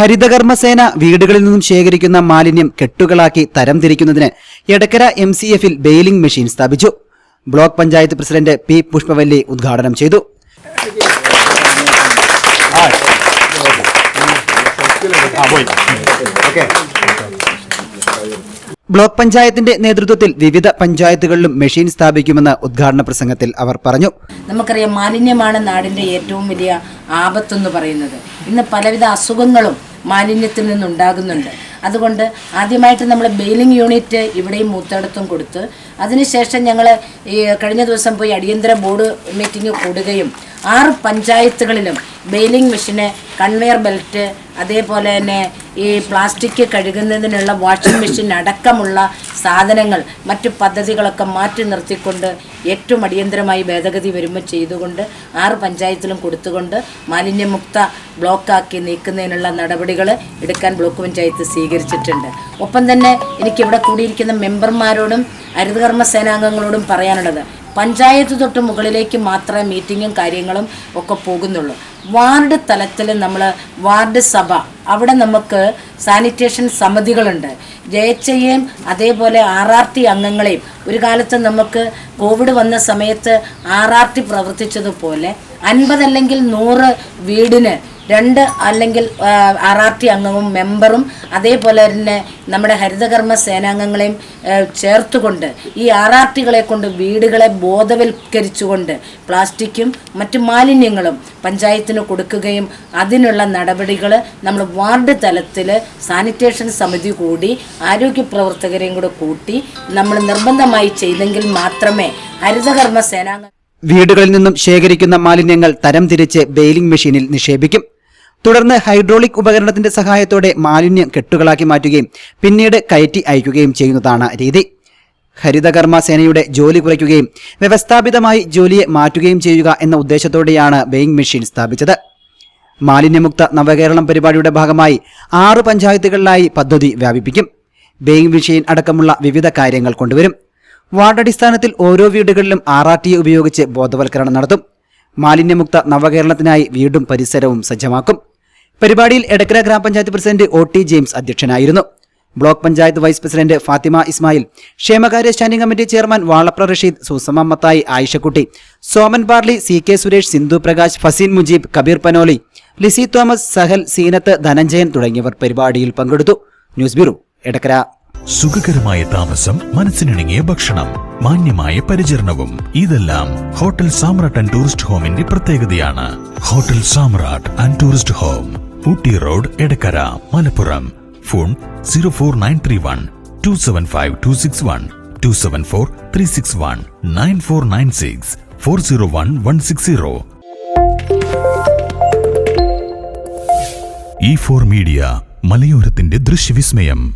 ഹരിതകർമ്മസേന വീടുകളിൽ നിന്നും ശേഖരിക്കുന്ന മാലിന്യം കെട്ടുകളാക്കി തരംതിരിക്കുന്നതിന് എടക്കര എം സി എഫിൽ ബെയിലിംഗ് മെഷീൻ സ്ഥാപിച്ചു. Block panchayat president P Pushpavalli ഉദ്ഘാടനം ചെയ്തു. ബ്ലോക്ക് പഞ്ചായത്തിന്റെ നേതൃത്വത്തിൽ വിവിധ പഞ്ചായത്തുകളിലും മെഷീൻ സ്ഥാപിക്കുമെന്ന് ഉദ്ഘാടന പ്രസംഗത്തിൽ അവർ പറഞ്ഞു. നമുക്കറിയാം മാലിന്യമാണ് നാടിന്റെ ഏറ്റവും വലിയ ആപത്തെന്ന് പറയുന്നത്. ഇന്ന് പലവിധ അസുഖങ്ങളും മാലിന്യത്തിൽ നിന്നുണ്ടാകുന്നുണ്ട്. അതുകൊണ്ട് ആദ്യമായിട്ട് നമ്മൾ ബെയിലിംഗ് യൂണിറ്റ് ഇവിടെയും മൂത്തടത്തും കൊടുത്ത് അതിനുശേഷം ഞങ്ങൾ ഈ കഴിഞ്ഞ ദിവസം പോയി അടിയന്തര ബോർഡ് മീറ്റിംഗ് കൂടുകയും ആറ് പഞ്ചായത്തുകളിലും ബെയിലിംഗ് മെഷീന് കൺവെയർ ബെൽറ്റ് അതേപോലെ തന്നെ ഈ പ്ലാസ്റ്റിക് കഴുകുന്നതിനുള്ള വാഷിംഗ് മെഷീൻ അടക്കമുള്ള സാധനങ്ങൾ മറ്റു പദ്ധതികളൊക്കെ മാറ്റി നിർത്തിക്കൊണ്ട് ഏറ്റവും അടിയന്തരമായി ഭേദഗതി വരുമ്പോൾ ചെയ്തുകൊണ്ട് ആറ് പഞ്ചായത്തിലും കൊടുത്തുകൊണ്ട് മാലിന്യമുക്ത ബ്ലോക്കാക്കി നീക്കുന്നതിനുള്ള നടപടികൾ എടുക്കാൻ ബ്ലോക്ക് പഞ്ചായത്ത് സ്വീകരിച്ചിട്ടുണ്ട്. ഒപ്പം തന്നെ എനിക്കിവിടെ കൂടിയിരിക്കുന്ന മെമ്പർമാരോടും ഹരിതകർമ്മ സേനാംഗങ്ങളോടും പറയാനുള്ളത് പഞ്ചായത്ത് തൊട്ട് മുകളിലേക്ക് മാത്രമേ മീറ്റിങ്ങും കാര്യങ്ങളും ഒക്കെ പോകുന്നുള്ളൂ. വാർഡ് തലത്തിൽ നമ്മൾ വാർഡ് സഭ അവിടെ നമുക്ക് സാനിറ്റേഷൻ സമിതികളുണ്ട്. ജയച്ചയെയും അതേപോലെ ആർ ആർ ടി അംഗങ്ങളെയും ഒരു കാലത്ത് നമുക്ക് കോവിഡ് വന്ന സമയത്ത് ആർ ആർ ടി പ്രവർത്തിച്ചതുപോലെ അൻപതല്ലെങ്കിൽ നൂറ് വീടിന് രണ്ട് അല്ലെങ്കിൽ ആർ ആർ ടി അംഗവും മെമ്പറും അതേപോലെ തന്നെ നമ്മുടെ ഹരിതകർമ്മ സേനാംഗങ്ങളെയും ചേർത്തുകൊണ്ട് ഈ ആർ ആർ ടികളെ കൊണ്ട് വീടുകളെ ബോധവൽക്കരിച്ചുകൊണ്ട് പ്ലാസ്റ്റിക്കും മറ്റു മാലിന്യങ്ങളും പഞ്ചായത്തിന് കൊടുക്കുകയും അതിനുള്ള നടപടികൾ നമ്മൾ വാർഡ് തലത്തിൽ സാനിറ്റേഷൻ സമിതി കൂടി ആരോഗ്യ പ്രവർത്തകരെയും കൂടെ കൂട്ടി നമ്മൾ നിർബന്ധമായി ചെയ്തെങ്കിൽ മാത്രമേ ഹരിതകർമ്മ സേനാംഗ വീടുകളിൽ നിന്നും ശേഖരിക്കുന്ന മാലിന്യങ്ങൾ തരംതിരിച്ച് ബെയിലിംഗ് മെഷീനിൽ നിക്ഷേപിക്കും. തുടർന്ന് ഹൈഡ്രോളിക് ഉപകരണത്തിന്റെ സഹായത്തോടെ മാലിന്യം കെട്ടുകളാക്കി മാറ്റുകയും പിന്നീട് കയറ്റി അയക്കുകയും ചെയ്യുന്നതാണ് രീതി. ഹരിതകർമ്മ സേനയുടെ ജോലി കുറയ്ക്കുകയും വ്യവസ്ഥാപിതമായി ജോലിയെ മാറ്റുകയും ചെയ്യുക എന്ന ഉദ്ദേശത്തോടെയാണ് വെയിങ് മെഷീൻ സ്ഥാപിച്ചത്. മാലിന്യമുക്ത നവകേരളം പരിപാടിയുടെ ഭാഗമായി ആറ് പഞ്ചായത്തുകളിലായി പദ്ധതി വ്യാപിപ്പിക്കും. വെയിങ് മെഷീൻ അടക്കമുള്ള വിവിധ കാര്യങ്ങൾ കൊണ്ടുവരും. വാർഡടിസ്ഥാനത്തിൽ ഓരോ വീടുകളിലും ആർ ആർ ടി ഉപയോഗിച്ച് ബോധവൽക്കരണം നടത്തും. മാലിന്യമുക്ത നവകേരളത്തിനായി വീടും പരിസരവും സജ്ജമാക്കും. പരിപാടിയിൽ എടക്കര ഗ്രാമപഞ്ചായത്ത് പ്രസിഡന്റ് ഒ ടി ജെയിംസ് അധ്യക്ഷനായിരുന്നു. Block panchayat vice president Fathima Ismail ക്ഷേമകാര്യ standing committee chairman Valapra Rasheed Susama Mathai Ayishakutty Soman Parli C K Suresh Sindhu Prakash Faseen Mujeeb Kabeer Panoli Lissy Thomas Sahal Seenath Dhananjayan തുടങ്ങിയവർ പരിപാടിയിൽ പങ്കെടുത്തു. News bureau Edakkara. സുഖകരമായ താമസം മനസ്സിനിണങ്ങിയ ഭക്ഷണം മാന്യമായ പരിചരണവും ഇതെല്ലാം ഹോട്ടൽ സാമ്രാട്ട് ആൻഡ് ടൂറിസ്റ്റ് ഹോമിന്റെ പ്രത്യേകതയാണ്. Hotel Samrat and tourist home. Ooty road Edakkara Malappuram. Phone zero four nine three one two seven five two six one two seven four three six one nine four nine six four zero one one six zero. E four media മലയോരത്തിന്റെ ദൃശ്യവിസ്മയം.